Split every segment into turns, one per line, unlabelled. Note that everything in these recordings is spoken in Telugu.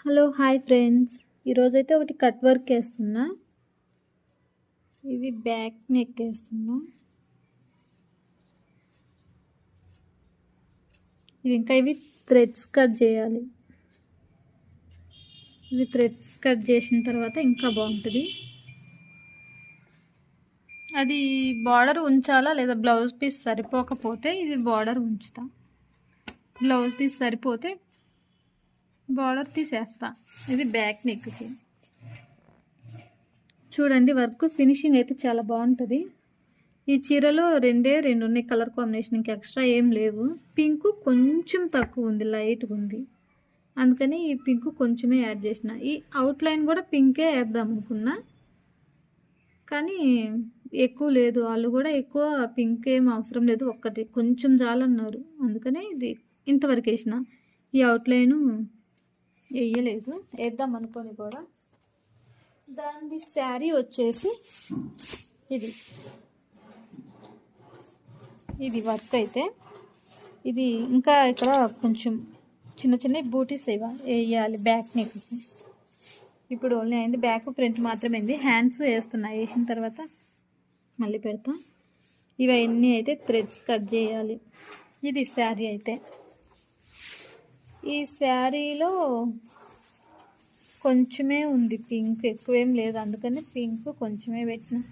Hello hi friends. ఈరోజైతే ఒకటి కట్ వర్క్ వేస్తున్నా. ఇది బ్యాక్ నెక్ వేస్తున్నా. ఇది ఇంకా ఇవి థ్రెడ్స్ కట్ చేయాలి. ఇవి థ్రెడ్స్ కట్ చేసిన తర్వాత ఇంకా బాగుంటుంది. అది బార్డర్ ఉంచాలా లేదా బ్లౌజ్ పీస్ సరిపోకపోతే ఇది బార్డర్ ఉంచుతా. బ్లౌజ్ పీస్ సరిపోతే బార్డర్ తీసేస్తా. ఇది బ్యాక్ నెక్కి. చూడండి వర్క్ ఫినిషింగ్ అయితే చాలా బాగుంటుంది. ఈ చీరలో రెండే రెండు ఉన్నాయి కలర్ కాంబినేషన్ ఇంకా ఎక్స్ట్రా ఏం లేవు. పింక్ కొంచెం తక్కువ ఉంది లైట్గా ఉంది. అందుకని ఈ పింక్ కొంచెమే యాడ్ చేసిన. ఈ అవుట్లైన్ కూడా పింకే వేద్దాం అనుకున్నా. కానీ ఎక్కువ లేదు. వాళ్ళు కూడా ఎక్కువ పింక్ ఏం అవసరం లేదు. ఒక్కటి కొంచెం చాలన్నారు. అందుకనే ఇది ఇంతవరకు వేసిన. ఈ అవుట్లైను వేయలేదు. వేద్దాం అనుకొని కూడా. దాని శారీ వచ్చేసి ఇది. ఇది వర్క్ అయితే. ఇది ఇంకా ఇక్కడ కొంచెం చిన్న చిన్న బూటీస్ వేయాలి బ్యాక్ నెక్ ఇప్పుడు ఓన్లీ అయింది. బ్యాక్ ఫ్రంట్ మాత్రమే అయింది హ్యాండ్స్ వేస్తున్నాయి వేసిన తర్వాత మళ్ళీ పెడతా. ఇవన్నీ అయితే థ్రెడ్స్ కట్ చేయాలి. ఇది శారీ అయితే. ఈ శారీలో కొంచెమే ఉంది పింక్ ఎక్కువేం లేదు. అందుకని పింక్ కొంచెమే పెట్టిన.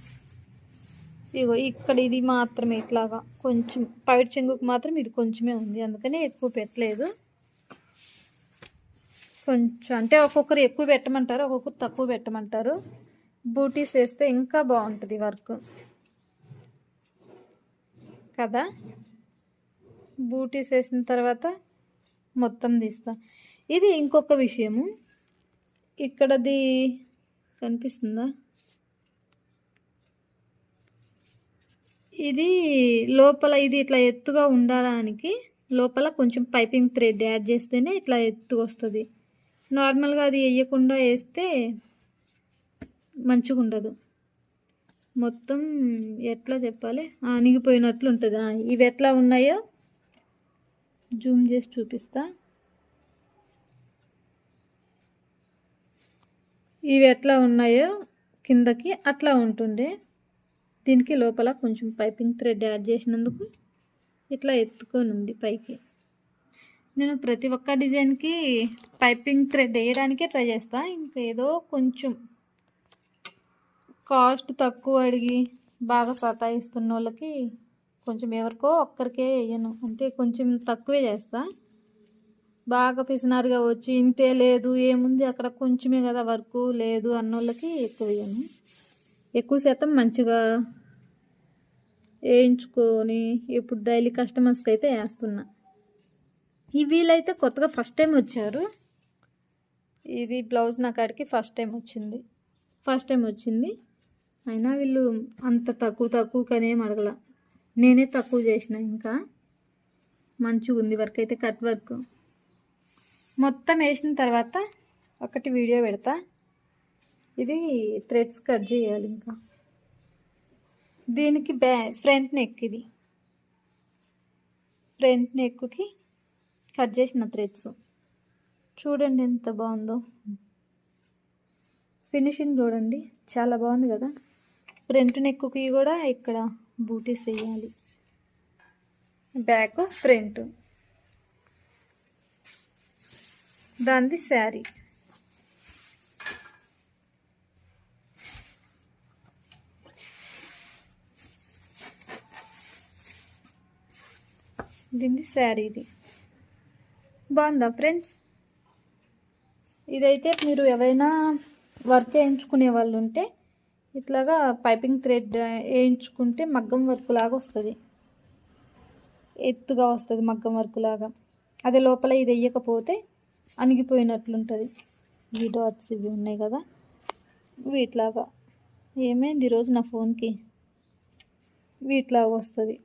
ఇగో ఇక్కడ ఇది మాత్రమే ఇట్లాగా. కొంచెం పైట్ చెంగుకు మాత్రం ఇది కొంచెమే ఉంది. అందుకని ఎక్కువ పెట్టలేదు. కొంచెం అంటే ఒక్కొక్కరు ఎక్కువ పెట్టమంటారు ఒక్కొక్కరు తక్కువ పెట్టమంటారు. బూటీస్ వేస్తే ఇంకా బాగుంటుంది వర్క్. కదా? బూటీస్ వేసిన తర్వాత మొత్తం తీస్తా. ఇది ఇంకొక విషయము. ఇక్కడది కనిపిస్తుందా? ఇది లోపల ఇది ఇట్లా ఎత్తుగా ఉండడానికి లోపల కొంచెం పైపింగ్ థ్రెడ్ యాడ్ చేస్తేనే ఇట్లా ఎత్తు వస్తుంది. నార్మల్గా అది వేయకుండా వేస్తే మంచిగా ఉండదు. మొత్తం ఎట్లా చెప్పాలి? ఆనిగిపోయినట్లు ఉంటుంది ఇవి ఎట్లా ఉన్నాయో జూమ్ చేసి చూపిస్తా. ఇవి ఎట్లా ఉన్నాయో కిందకి అట్లా ఉంటుండే దీనికి లోపల కొంచెం పైపింగ్ థ్రెడ్ యాడ్ చేసినందుకు ఇట్లా ఎత్తుకొని ఉంది పైకి. నేను ప్రతి ఒక్క డిజైన్కి పైపింగ్ థ్రెడ్ వేయడానికే ట్రై చేస్తాను ఇంకా ఏదో కొంచెం కాస్ట్ తక్కువ అడిగి బాగా సతాయిస్తున్న వాళ్ళకి కొంచెం ఎవరికో ఒక్కరికే వేయను. అంటే కొంచెం తక్కువే చేస్తా. బాగా పిసినారుగా వచ్చి ఇంతే లేదు ఏముంది? అక్కడ కొంచెమే కదా వర్క్ లేదు అన్నోళ్ళకి ఎక్కువ వేయను. ఎక్కువ శాతం మంచిగా వేయించుకొని ఇప్పుడు డైలీ కస్టమర్స్కి అయితే వేస్తున్నా. ఈ వీలైతే కొత్తగా ఫస్ట్ టైం వచ్చారు. ఇది బ్లౌజ్ నా కాడికి ఫస్ట్ టైం వచ్చింది. ఫస్ట్ టైం వచ్చింది. అయినా వీళ్ళు అంత తక్కువ తక్కువకనేం అడగల. నేనే తక్కువ చేసిన ఇంకా. మంచిగా ఉంది వర్క్ అయితే కట్ వర్క్ మొత్తం వేసిన తర్వాత ఒకటి వీడియో పెడతా. ఇది థ్రెడ్స్ కట్ చేయాలి ఇంకా. దీనికి బ్యా ఫ్రంట్ నెక్ ఇది. ఫ్రంట్ నెక్కి కట్ చేసిన థ్రెడ్స్ చూడండి ఎంత బాగుందో. ఫినిషింగ్ చూడండి చాలా బాగుంది కదా. ఫ్రంట్ నెక్కి కూడా ఇక్కడ బూటీస్ వేయాలి బ్యాక్ ఫ్రంట్. దానిది శారీ. దీన్ని శారీది. బాగుందా ఫ్రెండ్స్? ఇదైతే మీరు ఎవరైనా వర్క్ వేయించుకునే వాళ్ళు ఉంటే ఇట్లాగా పైపింగ్ థ్రెడ్ వేయించుకుంటే మగ్గం వర్క్ లాగా వస్తుంది. ఎత్తుగా వస్తుంది మగ్గం వర్క్ లాగా. అదే లోపల ఇది వేయకపోతే అణిగిపోయినట్లుంటుంది. ఈ డాట్స్ ఇవి ఉన్నాయి కదా. వీటిలాగా. ఏమైంది ఈరోజు నా ఫోన్కి? వీటిలాగా వస్తుంది.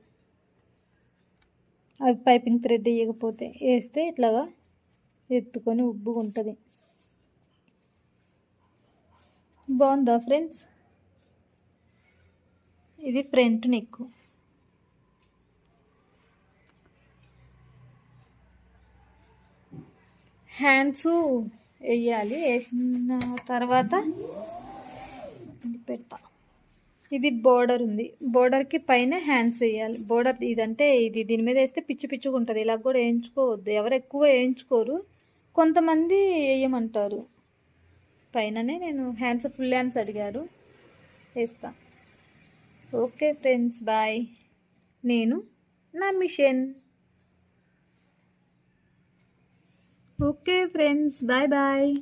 అవి పైపింగ్ థ్రెడ్ వేయకపోతే వేస్తే ఇట్లాగా ఎత్తుకొని ఉబ్బుగా ఉంటుంది బాగుందా ఫ్రెండ్స్? ఇది ఫ్రంట్ నెక్. హ్యాండ్స్ వేయాలి వేసిన తర్వాత పెడతా. ఇది బోర్డర్ ఉంది. బోర్డర్కి పైన హ్యాండ్స్ వేయాలి. బోర్డర్ ఇదంటే ఇది దీని మీద వేస్తే పిచ్చి పిచ్చిగా ఉంటుంది. ఇలా కూడా వేయించుకోవద్దు. ఎవరు ఎక్కువ వేయించుకోరు. కొంతమంది వేయమంటారు. పైననే నేను హ్యాండ్స్ ఫుల్ హ్యాండ్స్ అడిగారు. వేస్తాను ఓకే ఫ్రెండ్స్ బాయ్. నేను నా machine. Okay friends bye bye.